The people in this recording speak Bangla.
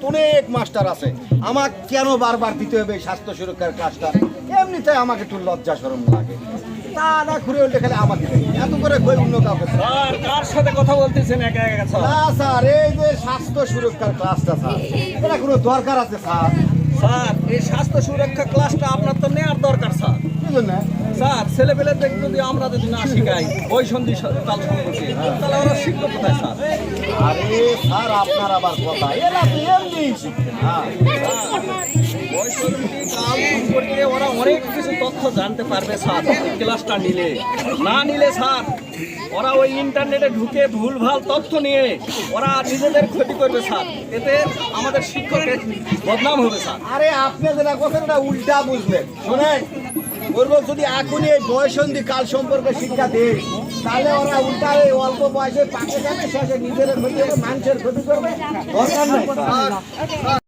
তো অনেক মাস্টার আছে। আমাকে কেন বারবার দিতে হবে স্বাস্থ্য সুরক্ষার কাজটা? এমনিতে আমাকে একটু লজ্জা সরম লাগে। আপনারা ঘুরে উল্টে খেলে আমাকে এত করে কই অন্য কাউকে দেয়। স্যার কার সাথে কথা বলতেছেন? একা একা স্যার। না স্যার এই যে স্বাস্থ্য সুরক্ষার ক্লাসটা স্যার এটা কোনো দরকার আছে স্যার? স্যার এই স্বাস্থ্য সুরক্ষা ক্লাসটা আপনার স্যার ছেলেপেলেদের যদি আমরা যদি না শিখাই ওই সন্ধি কাল সম্পর্কে তাহলে ওরা শিখবে কোথায় স্যার? আরে স্যার আপনার আবার কথা। এরা তো এমনি শিখবে না। ওই সন্ধি কাল সম্পর্কে ওরা অনেক কিছু তথ্য জানতে পারবে স্যার ক্লাসটা নিলে। না নিলে স্যার ওরা ওই ইন্টারনেটে ঢুকে ভুলভাল তথ্য নিয়ে ওরা নিজেদের ক্ষতি করবে স্যার। এতে আমাদের শিক্ষকের বদনাম হবে স্যার। আরে আপনি যেটা ওটা উল্টা বুঝলেন শোনেন বলব, যদি এখনই এই বয়সন্ধি কাল সম্পর্কে শিক্ষা দেয়, তাহলে ওরা উল্টা এই অল্প বয়সে পাকে যাবে, শেষে নিজেদের ক্ষতি মানুষের ক্ষতি করবে। দরকার